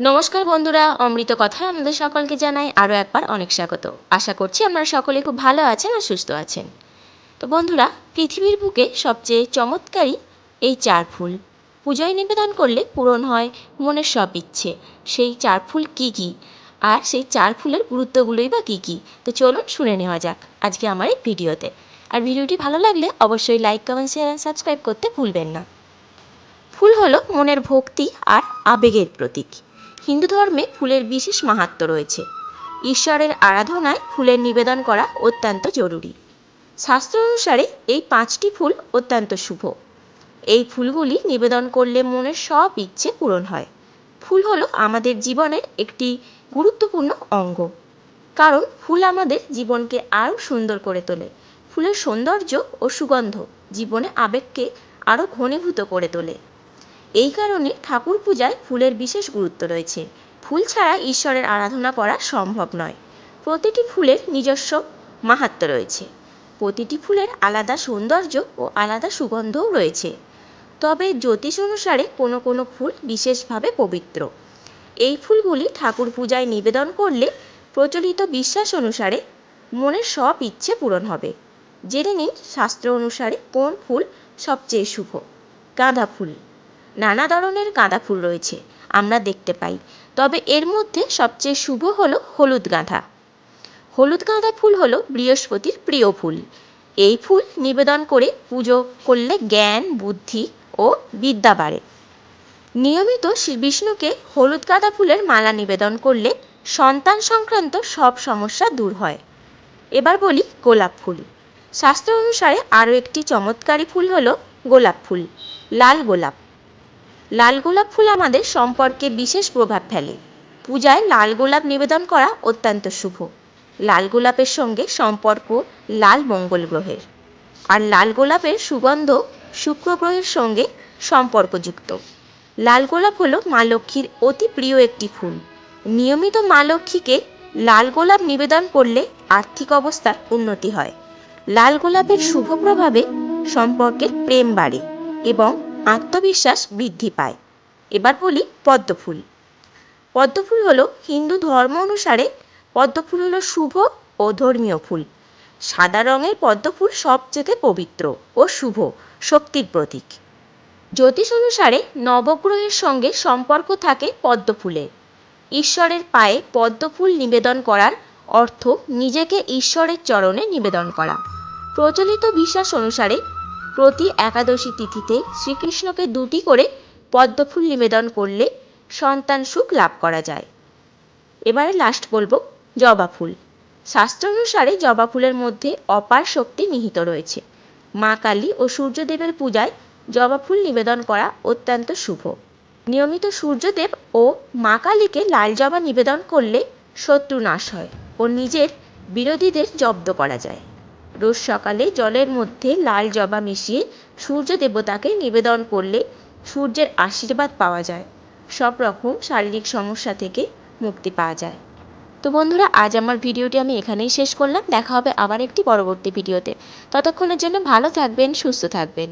নমস্কার বন্ধুরা, অমৃত কথায় আমাদের সকলকে জানাই আরও একবার অনেক স্বাগত। আশা করছি আপনারা সকলে খুব ভালো আছেন আর সুস্থ আছেন। তো বন্ধুরা, পৃথিবীর বুকে সবচেয়ে চমৎকারী এই চার ফুল, পুজোয় নিবেদন করলে পূরণ হয় মনের সব ইচ্ছে। সেই চার ফুল কী কী? আর সেই চার ফুলের গুরুত্বগুলোই বা কী কী? তো চলুন শুনে নেওয়া যাক আজকে আমার এই ভিডিওতে। আর ভিডিওটি ভালো লাগলে অবশ্যই লাইক, কমেন্ট শেয়ার আর সাবস্ক্রাইব করতে ভুলবেন না। ফুল হলো মনের ভক্তি আর আবেগের প্রতীক। হিন্দু ধর্মে ফুলের বিশেষ মাহাত্ম্য রয়েছে। ঈশ্বরের আরাধনায় ফুলের নিবেদন করা অত্যন্ত জরুরি। শাস্ত্র অনুসারে এই পাঁচটি ফুল অত্যন্ত শুভ। এই ফুলগুলি নিবেদন করলে মনের সব ইচ্ছে পূরণ হয়। ফুল হলো আমাদের জীবনের একটি গুরুত্বপূর্ণ অঙ্গ। কারণ ফুল আমাদের জীবনকে আরও সুন্দর করে তোলে। ফুলের সৌন্দর্য ও সুগন্ধ জীবনে আবেগকে আরও ঘনীভূত করে তোলে। এই কারণে ঠাকুর পূজায় ফুলের বিশেষ গুরুত্ব রয়েছে। ফুল ছাড়া ঈশ্বরের আরাধনা করা সম্ভব নয়। প্রতিটি ফুলের নিজস্ব মাহাত্ম্য রয়েছে। প্রতিটি ফুলের আলাদা সৌন্দর্য ও আলাদা সুগন্ধও রয়েছে। তবে জ্যোতিষ অনুসারে কোনো কোনো ফুল বিশেষভাবে পবিত্র। এই ফুলগুলি ঠাকুর পূজায় নিবেদন করলে প্রচলিত বিশ্বাস অনুসারে মনের সব ইচ্ছে পূরণ হবে। জেনে নিন শাস্ত্র অনুসারে কোন ফুল সবচেয়ে শুভ। গাঁদা ফুল। নানা ধরনের গাঁদা ফুল রয়েছে, আমরা দেখতে পাই। তবে এর মধ্যে সবচেয়ে শুভ হলো হলুদ গাঁদা হলুদ গাঁদা ফুল হলো বৃহস্পতির প্রিয় ফুল। এই ফুল নিবেদন করে পুজো করলে জ্ঞান, বুদ্ধি ও বিদ্যা বাড়ে। নিয়মিত বিষ্ণুকে হলুদ গাঁদা ফুলের মালা নিবেদন করলে সন্তান সংক্রান্ত সব সমস্যা দূর হয়। এবার বলি গোলাপ ফুল। শাস্ত্র অনুসারে আরও একটি চমৎকারী ফুল হলো গোলাপ ফুল, লাল গোলাপ। লাল গোলাপ ফুল আমাদের সম্পর্কে বিশেষ প্রভাব ফেলে। পূজায় লাল গোলাপ নিবেদন করা অত্যন্ত শুভ। লাল গোলাপের সঙ্গে সম্পর্ক লাল মঙ্গল গ্রহের। আর লাল গোলাপের সুগন্ধ শুক্র গ্রহের সঙ্গে সম্পর্কযুক্ত। লাল গোলাপ হলো মা লক্ষ্মীর অতি প্রিয় একটি ফুল। নিয়মিত মা লক্ষ্মীকে লাল গোলাপ নিবেদন করলে আর্থিক অবস্থার উন্নতি হয়। লাল গোলাপের শুভ প্রভাবে সম্পর্কের প্রেম বাড়ে এবং আত্মবিশ্বাস বৃদ্ধি পায়। এবার বলি পদ্ম ফুল পদ্ম ফুল হলো হিন্দু ধর্ম অনুসারে পদ্ম ফুল হলো শুভ ও ধর্মীয় ফুল। সাদা রঙের পদ্ম ফুল সবচেয়ে পবিত্র ও শুভ, শক্তির প্রতীক। জ্যোতিষ অনুসারে নবগ্রহের সঙ্গে সম্পর্ক থাকে পদ্ম ফুলের ঈশ্বরের পায়ে পদ্ম ফুল নিবেদন করার অর্থ নিজেকে ঈশ্বরের চরণে নিবেদন করা। প্রচলিত বিশ্বাস অনুসারে প্রতি একাদশী তিথিতে শ্রীকৃষ্ণকে দুটি করে পদ্ম ফুল নিবেদন করলে সন্তান সুখ লাভ করা যায়। এবারে লাস্ট বলব, জবা ফুল। শাস্ত্র অনুসারে জবা ফুলের মধ্যে অপার শক্তি নিহিত রয়েছে। মা কালী ও সূর্যদেবের পূজায় জবা ফুল নিবেদন করা অত্যন্ত শুভ। নিয়মিত সূর্যদেব ও মা কালীকে লাল জবা নিবেদন করলে শত্রু নাশ হয় ও নিজের বিরোধীদের জব্দ করা যায়। রোজ সকালে জলের মধ্যে লাল জবা মিশিয়ে সূর্য দেবতাকে নিবেদন করলে সূর্যের আশীর্বাদ পাওয়া যায়। সব রকম শারীরিক সমস্যা থেকে মুক্তি পাওয়া যায়। তো বন্ধুরা, আজ আমার ভিডিওটি আমি এখানেই শেষ করলাম। দেখা হবে আবার একটি পরবর্তী ভিডিওতে। ততক্ষণের জন্য ভালো থাকবেন, সুস্থ থাকবেন।